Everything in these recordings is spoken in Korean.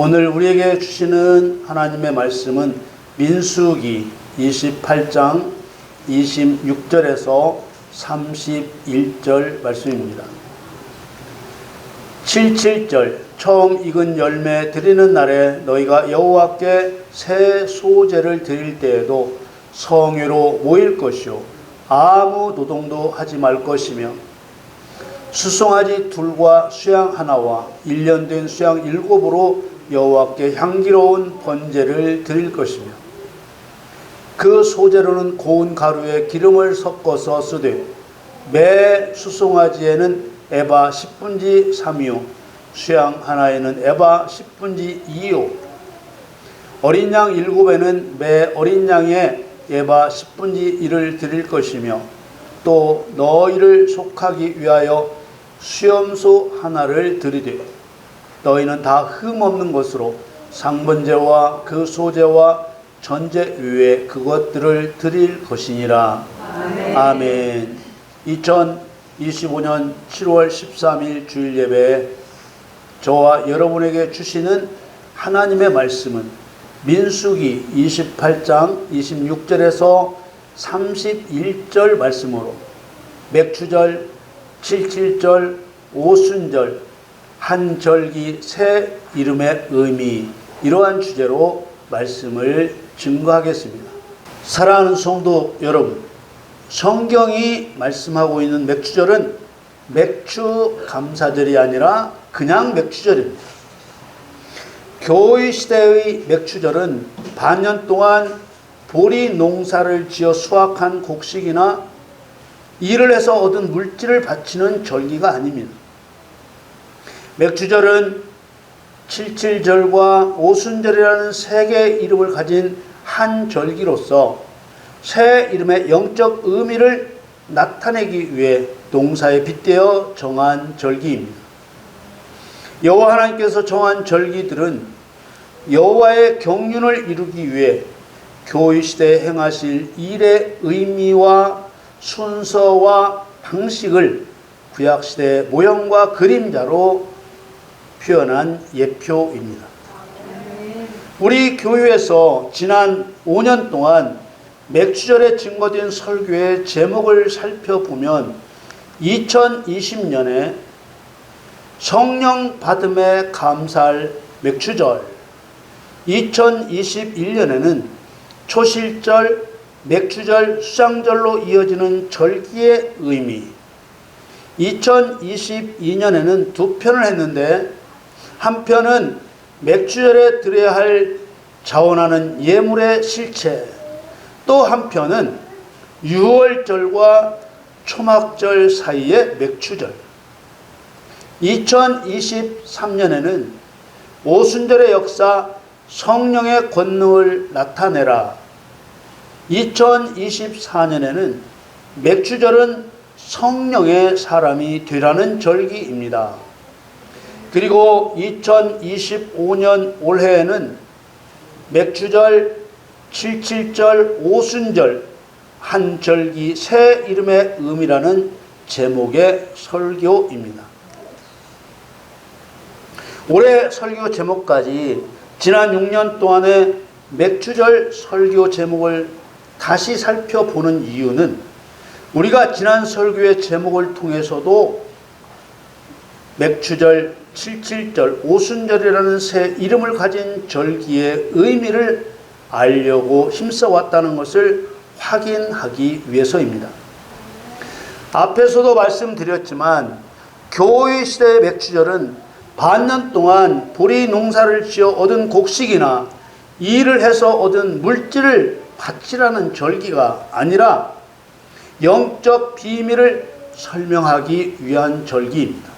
오늘 우리에게 주시는 하나님의 말씀은 민수기 28장 26절에서 31절 말씀입니다. 77절 처음 익은 열매 드리는 날에 너희가 여호와께 새 소제를 드릴 때에도 성회로 모일 것이요 아무 노동도 하지 말 것이며 수송아지 둘과 수양 하나와 일년 된 수양 일곱으로 여호와께 향기로운 번제를 드릴 것이며 그 소재로는 고운 가루에 기름을 섞어서 쓰되 매 수송아지에는 에바 10분지 3이요 수양 하나에는 에바 10분지 2요. 어린 양 일곱에는 매 어린 양에 에바 10분지 1을 드릴 것이며 또 너희를 속하기 위하여 수염소 하나를 드리되 너희는 다 흠없는 것으로 상번제와 그 소제와 전제 외에 그것들을 드릴 것이니라. 아멘. 2025년 7월 13일 주일 예배에 저와 여러분에게 주시는 하나님의 말씀은 민수기 28장 26절에서 31절 말씀으로 맥추절, 77절, 오순절, 한 절기 새 이름의 의미 이러한 주제로 말씀을 증거하겠습니다. 사랑하는 성도 여러분, 성경이 말씀하고 있는 맥주절은 맥주 감사절이 아니라 그냥 맥주절입니다. 교회 시대의 맥주절은 반년 동안 보리 농사를 지어 수확한 곡식이나 일을 해서 얻은 물질을 바치는 절기가 아닙니다. 맥주절은 칠칠절과 오순절이라는 세 개의 이름을 가진 한 절기로서 새 이름의 영적 의미를 나타내기 위해 동사에 빗대어 정한 절기입니다. 여호와 하나님께서 정한 절기들은 여호와의 경륜을 이루기 위해 교회 시대에 행하실 일의 의미와 순서와 방식을 구약 시대의 모형과 그림자로 표현한 예표입니다. 우리 교회에서 지난 5년 동안 맥주절에 증거된 설교의 제목을 살펴보면 2020년에 성령 받음에 감사할 맥주절, 2021년에는 초실절, 맥주절, 수장절로 이어지는 절기의 의미, 2022년에는 두 편을 했는데 한 편은 맥주절에 드려야 할 자원하는 예물의 실체, 또 한편은 6월절과 초막절 사이의 맥추절. 2023년에는 오순절의 역사 성령의 권능을 나타내라. 2024년에는 맥추절은 성령의 사람이 되라는 절기입니다. 그리고 2025년 올해에는 맥주절, 칠칠절, 오순절, 한 절기 새 이름의 의미라는 제목의 설교입니다. 올해 설교 제목까지 지난 6년 동안의 맥주절 설교 제목을 다시 살펴보는 이유는 우리가 지난 설교의 제목을 통해서도 맥주절, 칠칠절, 오순절이라는 새 이름을 가진 절기의 의미를 알려고 힘써왔다는 것을 확인하기 위해서입니다. 앞에서도 말씀드렸지만 교회 시대의 맥주절은 반년 동안 보리 농사를 지어 얻은 곡식이나 일을 해서 얻은 물질을 바치라는 절기가 아니라 영적 비밀을 설명하기 위한 절기입니다.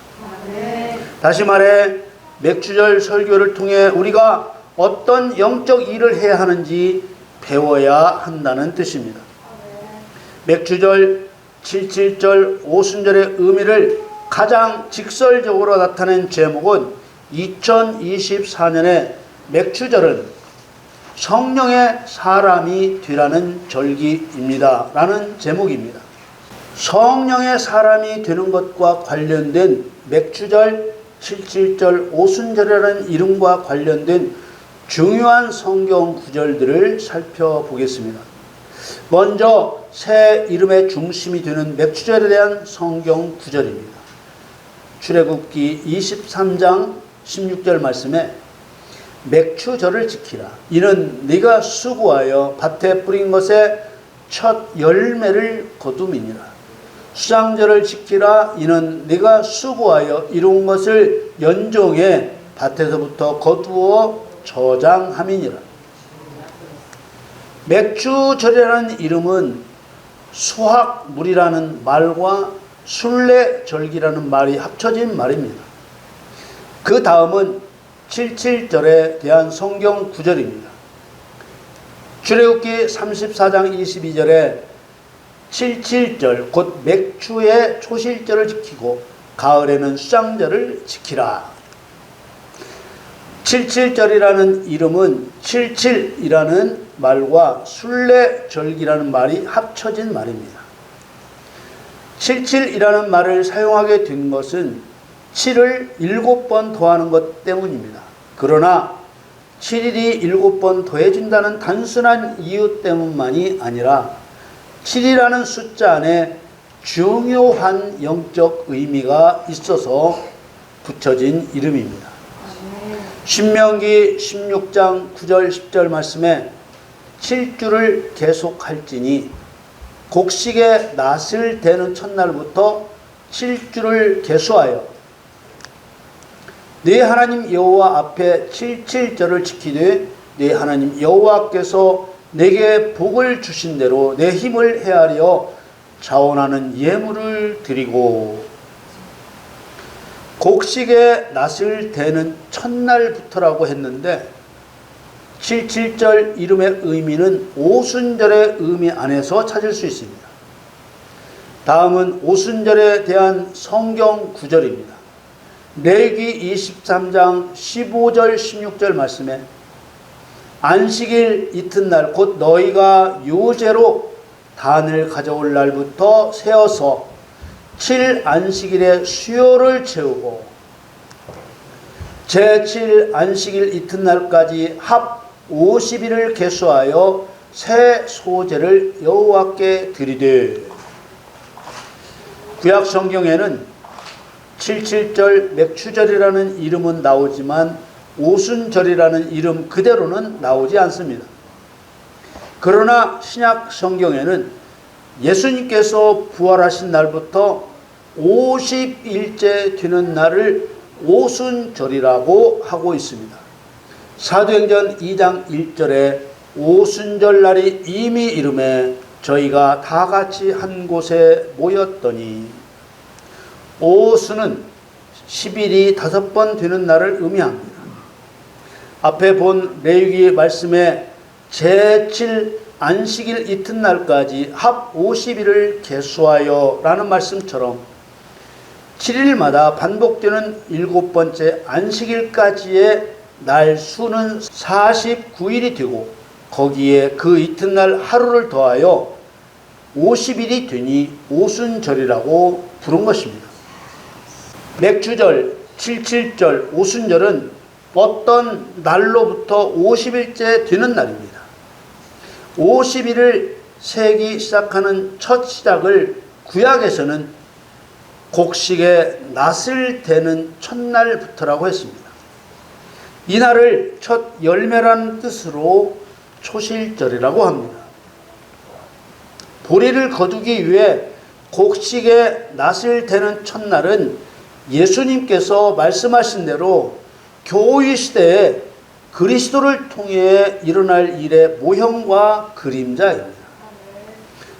다시 말해 맥주절 설교를 통해 우리가 어떤 영적 일을 해야 하는지 배워야 한다는 뜻입니다. 맥주절, 칠칠절, 오순절의 의미를 가장 직설적으로 나타낸 제목은 2024년의 맥주절은 성령의 사람이 되라는 절기입니다. 라는 제목입니다. 성령의 사람이 되는 것과 관련된 맥주절, 칠칠절, 오순절이라는 이름과 관련된 중요한 성경 구절들을 살펴보겠습니다. 먼저 새 이름의 중심이 되는 맥주절에 대한 성경 구절입니다. 출애굽기 23장 16절 말씀에 맥주절을 지키라. 이는 네가 수고하여 밭에 뿌린 것에 첫 열매를 거둠이니라. 수장절을 지키라. 이는 네가 수고하여 이룬 것을 연종해 밭에서부터 거두어 저장함이니라. 맥주절이라는 이름은 수확물이라는 말과 순례절기라는 말이 합쳐진 말입니다. 그 다음은 77절에 대한 성경 구절입니다. 출애굽기 34장 22절에 77절 곧 맥주의 초실절을 지키고 가을에는 수장절을 지키라. 77절이라는 이름은 77이라는 말과 순례절기라는 말이 합쳐진 말입니다. 77이라는 말을 사용하게 된 것은 7을 7번 더하는 것 때문입니다. 그러나 7일이 7번 더해진다는 단순한 이유 때문만이 아니라 7이라는 숫자 안에 중요한 영적 의미가 있어서 붙여진 이름입니다. 신명기 16장 9절 10절 말씀에 7주를 계속할지니 곡식의 낫을 대는 첫날부터 7주를 계수하여 네 하나님 여호와 앞에 77절을 지키되 네 하나님 여호와께서 내게 복을 주신 대로 내 힘을 헤아려 자원하는 예물을 드리고 곡식의 낫을 대는 첫날부터라고 했는데 77절 이름의 의미는 오순절의 의미 안에서 찾을 수 있습니다. 다음은 오순절에 대한 성경 구절입니다. 레기 23장 15절 16절 말씀에 안식일 이튿날 곧 너희가 요제로 단을 가져올 날부터 세어서 7 안식일에 수요를 채우고 제7 안식일 이튿날까지 합 50일을 개수하여 새 소제를 여호와께 드리되 구약 성경에는 77절 맥추절이라는 이름은 나오지만 오순절이라는 이름 그대로는 나오지 않습니다. 그러나 신약 성경에는 예수님께서 부활하신 날부터 50일째 되는 날을 오순절이라고 하고 있습니다. 사도행전 2장 1절에 오순절 날이 이미 이름에 저희가 다 같이 한 곳에 모였더니 오순은 10일이 다섯 번 되는 날을 의미합니다. 앞에 본 레위기 말씀에 제7 안식일 이튿날까지 합 50일을 개수하여 라는 말씀처럼 7일마다 반복되는 일곱 번째 안식일까지의 날 수는 49일이 되고 거기에 그 이튿날 하루를 더하여 50일이 되니 오순절이라고 부른 것입니다. 맥주절, 77절, 오순절은 어떤 날로부터 50일째 되는 날입니다. 50일을 세기 시작하는 첫 시작을 구약에서는 곡식의 낫을 대는 첫날부터라고 했습니다. 이 날을 첫 열매라는 뜻으로 초실절이라고 합니다. 보리를 거두기 위해 곡식의 낫을 대는 첫날은 예수님께서 말씀하신 대로 교회 시대에 그리스도를 통해 일어날 일의 모형과 그림자입니다.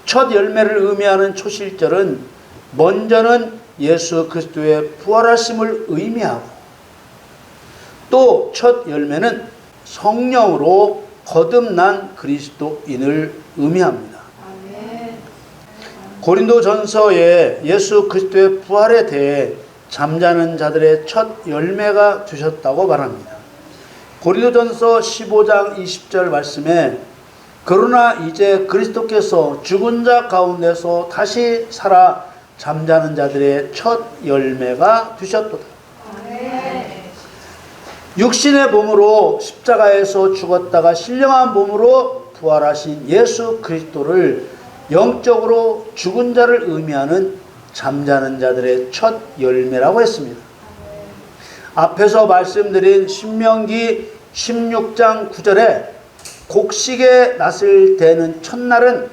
첫 열매를 의미하는 초실절은 먼저는 예수 그리스도의 부활하심을 의미하고 또 첫 열매는 성령으로 거듭난 그리스도인을 의미합니다. 고린도 전서에 예수 그리스도의 부활에 대해 잠자는 자들의 첫 열매가 되셨다고 말합니다. 고린도 전서 15장 20절 말씀에 그러나 이제 그리스도께서 죽은 자 가운데서 다시 살아 잠자는 자들의 첫 열매가 되셨도다. 육신의 몸으로 십자가에서 죽었다가 신령한 몸으로 부활하신 예수 그리스도를 영적으로 죽은 자를 의미하는 잠자는 자들의 첫 열매라고 했습니다. 앞에서 말씀드린 신명기 16장 9절에 곡식에 낫을 대는 첫날은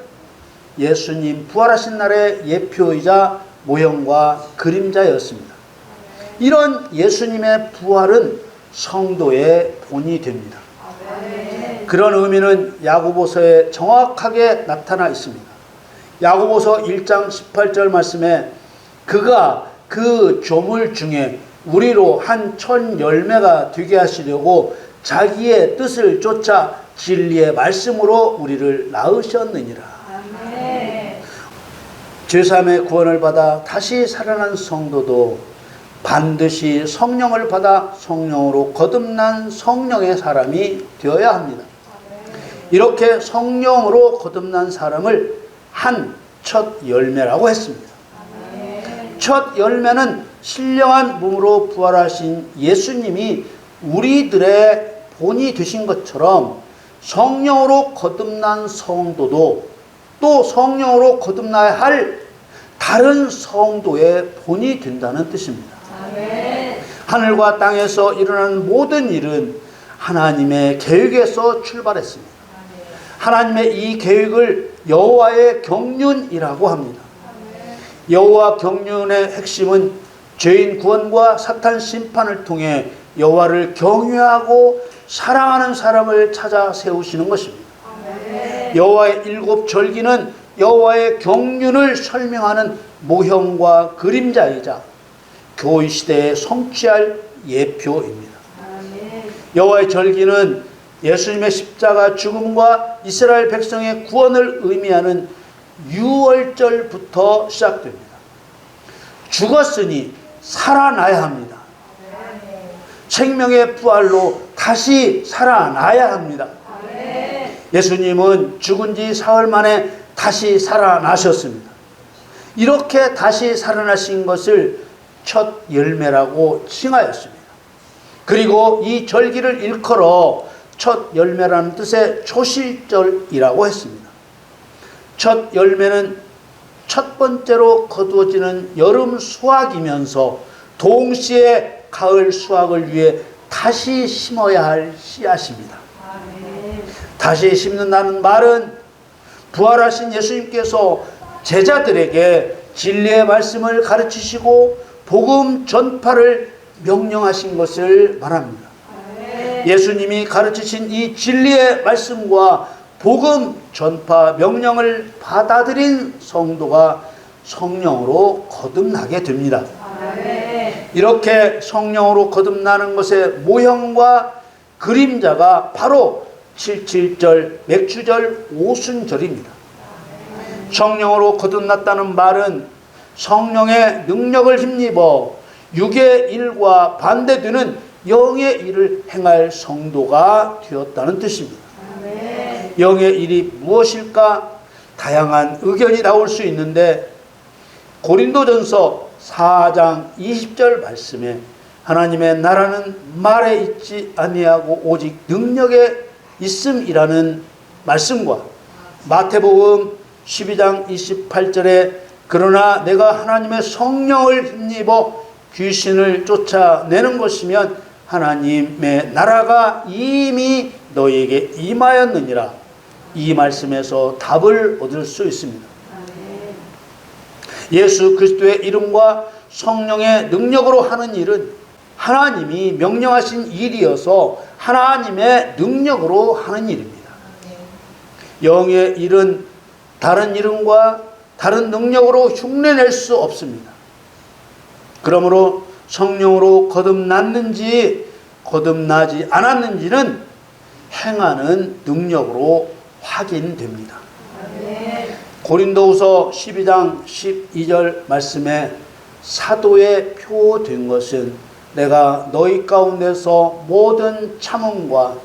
예수님 부활하신 날의 예표이자 모형과 그림자였습니다. 이런 예수님의 부활은 성도의 본이 됩니다. 그런 의미는 야고보서에 정확하게 나타나 있습니다. 야고보서 1장 18절 말씀에 그가 그 조물 중에 우리로 한 천 열매가 되게 하시려고 자기의 뜻을 쫓아 진리의 말씀으로 우리를 낳으셨느니라. 제3의 구원을 받아 다시 살아난 성도도 반드시 성령을 받아 성령으로 거듭난 성령의 사람이 되어야 합니다. 이렇게 성령으로 거듭난 사람을 한 첫 열매라고 했습니다. 첫 열매는 신령한 몸으로 부활하신 예수님이 우리들의 본이 되신 것처럼 성령으로 거듭난 성도도 또 성령으로 거듭나야 할 다른 성도의 본이 된다는 뜻입니다. 하늘과 땅에서 일어나는 모든 일은 하나님의 계획에서 출발했습니다. 하나님의 이 계획을 여호와의 경륜이라고 합니다. 여호와 경륜의 핵심은 죄인 구원과 사탄 심판을 통해 여호와를 경외하고 사랑하는 사람을 찾아 세우시는 것입니다. 여호와의 일곱 절기는 여호와의 경륜을 설명하는 모형과 그림자이자 교회 시대에 성취할 예표입니다. 여호와의 절기는 예수님의 십자가 죽음과 이스라엘 백성의 구원을 의미하는 유월절부터 시작됩니다. 죽었으니 살아나야 합니다. 생명의 부활로 다시 살아나야 합니다. 예수님은 죽은 지 사흘 만에 다시 살아나셨습니다. 이렇게 다시 살아나신 것을 첫 열매라고 칭하였습니다. 그리고 이 절기를 일컬어 첫 열매라는 뜻의 초실절이라고 했습니다. 첫 열매는 첫 번째로 거두어지는 여름 수확이면서 동시에 가을 수확을 위해 다시 심어야 할 씨앗입니다. 다시 심는다는 말은 부활하신 예수님께서 제자들에게 진리의 말씀을 가르치시고 복음 전파를 명령하신 것을 말합니다. 예수님이 가르치신 이 진리의 말씀과 복음 전파 명령을 받아들인 성도가 성령으로 거듭나게 됩니다. 이렇게 성령으로 거듭나는 것의 모형과 그림자가 바로 77절, 맥주절, 오순절입니다. 성령으로 거듭났다는 말은 성령의 능력을 힘입어 육의 일과 반대되는 영의 일을 행할 성도가 되었다는 뜻입니다. 영의 일이 무엇일까? 다양한 의견이 나올 수 있는데 고린도전서 4장 20절 말씀에 하나님의 나라는 말에 있지 아니하고 오직 능력에 있음이라는 말씀과 마태복음 12장 28절에 그러나 내가 하나님의 성령을 힘입어 귀신을 쫓아내는 것이면 하나님의 나라가 이미 너에게 임하였느니라. 이 말씀에서 답을 얻을 수 있습니다. 예수 그리스도의 이름과 성령의 능력으로 하는 일은 하나님이 명령하신 일이어서 하나님의 능력으로 하는 일입니다. 영의 일은 다른 이름과 다른 능력으로 흉내낼 수 없습니다. 그러므로 성령으로 거듭났는지 거듭나지 않았는지는 행하는 능력으로 확인됩니다. 고린도후서 12장 12절 말씀에 사도의 표 된 것은 내가 너희 가운데서 모든 참음과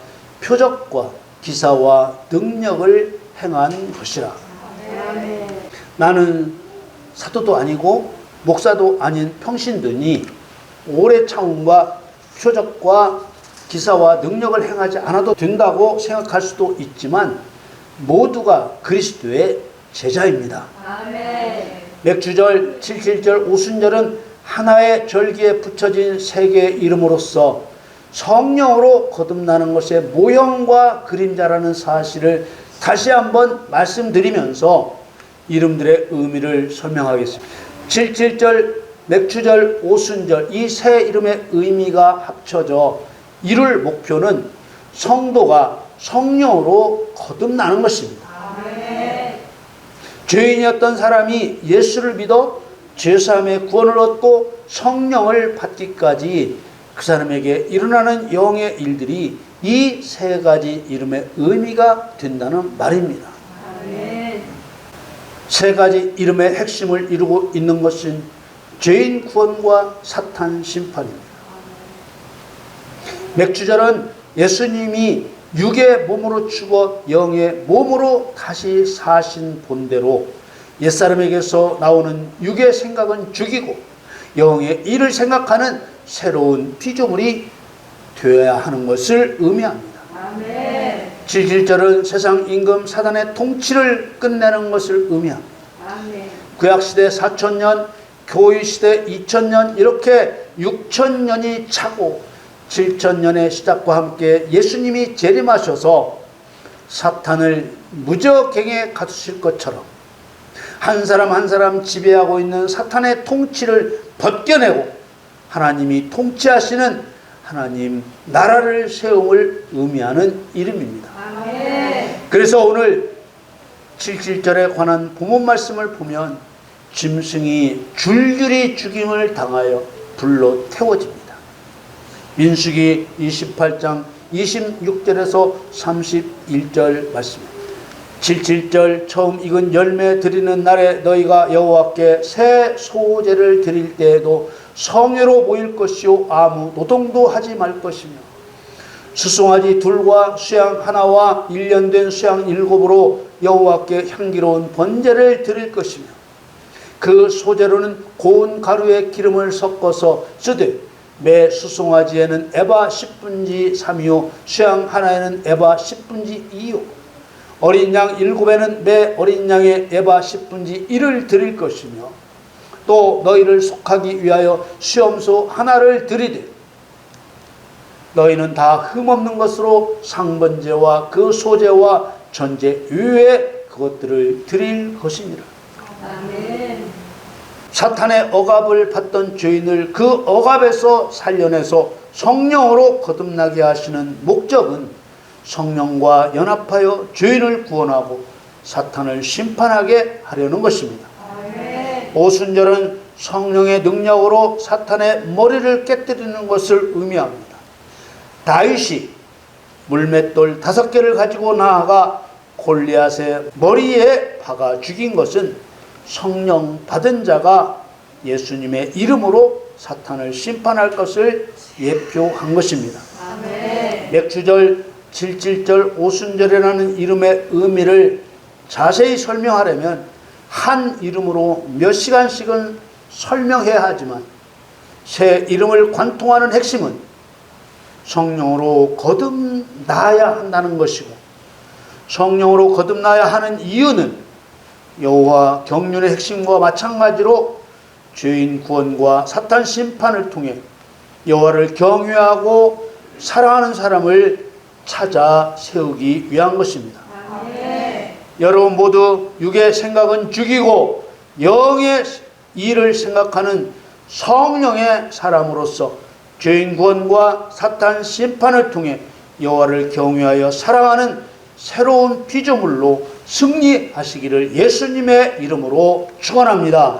표적과 기사와 능력을 행한 것이라. 나는 사도도 아니고 목사도 아닌 평신도니 오래 참음과 표적과 기사와 능력을 행하지 않아도 된다고 생각할 수도 있지만 모두가 그리스도의 제자입니다. 맥주절, 칠칠절, 오순절은 하나의 절기에 붙여진 세 개의 이름으로서 성령으로 거듭나는 것의 모형과 그림자라는 사실을 다시 한번 말씀드리면서 이름들의 의미를 설명하겠습니다. 칠칠절, 맥주절, 오순절 이 세 이름의 의미가 합쳐져 이룰 목표는 성도가 성령으로 거듭나는 것입니다. 죄인이었던 사람이 예수를 믿어 죄사함의 구원을 얻고 성령을 받기까지 그 사람에게 일어나는 영의 일들이 이 세 가지 이름의 의미가 된다는 말입니다. 세 가지 이름의 핵심을 이루고 있는 것은 죄인 구원과 사탄 심판입니다. 맥주절은 예수님이 육의 몸으로 죽어 영의 몸으로 다시 사신 본대로 옛사람에게서 나오는 육의 생각은 죽이고 영의 일을 생각하는 새로운 피조물이 되어야 하는 것을 의미합니다. 칠칠절은 세상 임금 사단의 통치를 끝내는 것을 의미합니다. 구약시대 4천년, 교회시대 2천년 이렇게 6천년이 차고 7천년의 시작과 함께 예수님이 재림하셔서 사탄을 무적행에 가두실 것처럼 한 사람 한 사람 지배하고 있는 사탄의 통치를 벗겨내고 하나님이 통치하시는 하나님 나라를 세움을 의미하는 이름입니다. 그래서 오늘 77절에 관한 본문 말씀을 보면 짐승이 줄줄이 죽임을 당하여 불로 태워집니다. 민수기 28장 26절에서 31절 말씀입니다. 77절 처음 익은 열매 드리는 날에 너희가 여호와께 새 소제를 드릴 때에도 성회로 모일 것이요 아무 노동도 하지 말 것이며 수송아지 둘과 수양 하나와 일년된 수양 일곱으로 여호와께 향기로운 번제를 드릴 것이며 그 소재로는 고운 가루에 기름을 섞어서 쓰되 매 수송아지에는 에바 10분지 3이요 수양 하나에는 에바 10분지 2요. 어린 양 일곱에는 매 어린 양의 에바 10분지 1을 드릴 것이며 또 너희를 속하기 위하여 수염소 하나를 드리되 너희는 다 흠없는 것으로 상번제와 그 소제와 전제 위에 그것들을 드릴 것이니라. 사탄의 억압을 받던 죄인을 그 억압에서 살려내서 성령으로 거듭나게 하시는 목적은 성령과 연합하여 죄인을 구원하고 사탄을 심판하게 하려는 것입니다. 오순절은 성령의 능력으로 사탄의 머리를 깨뜨리는 것을 의미합니다. 다윗이 물맷돌 다섯 개를 가지고 나아가 골리앗의 머리에 박아 죽인 것은 성령 받은 자가 예수님의 이름으로 사탄을 심판할 것을 예표한 것입니다. 맥주절, 칠칠절, 오순절이라는 이름의 의미를 자세히 설명하려면 한 이름으로 몇 시간씩은 설명해야 하지만 새 이름을 관통하는 핵심은 성령으로 거듭나야 한다는 것이고 성령으로 거듭나야 하는 이유는 여호와 경륜의 핵심과 마찬가지로 죄인 구원과 사탄 심판을 통해 여호와를 경외하고 사랑하는 사람을 찾아 세우기 위한 것입니다. 여러분 모두 육의 생각은 죽이고 영의 일을 생각하는 성령의 사람으로서 죄인 구원과 사탄 심판을 통해 여호와를 경외하여 사랑하는 새로운 피조물로 승리하시기를 예수님의 이름으로 축원합니다.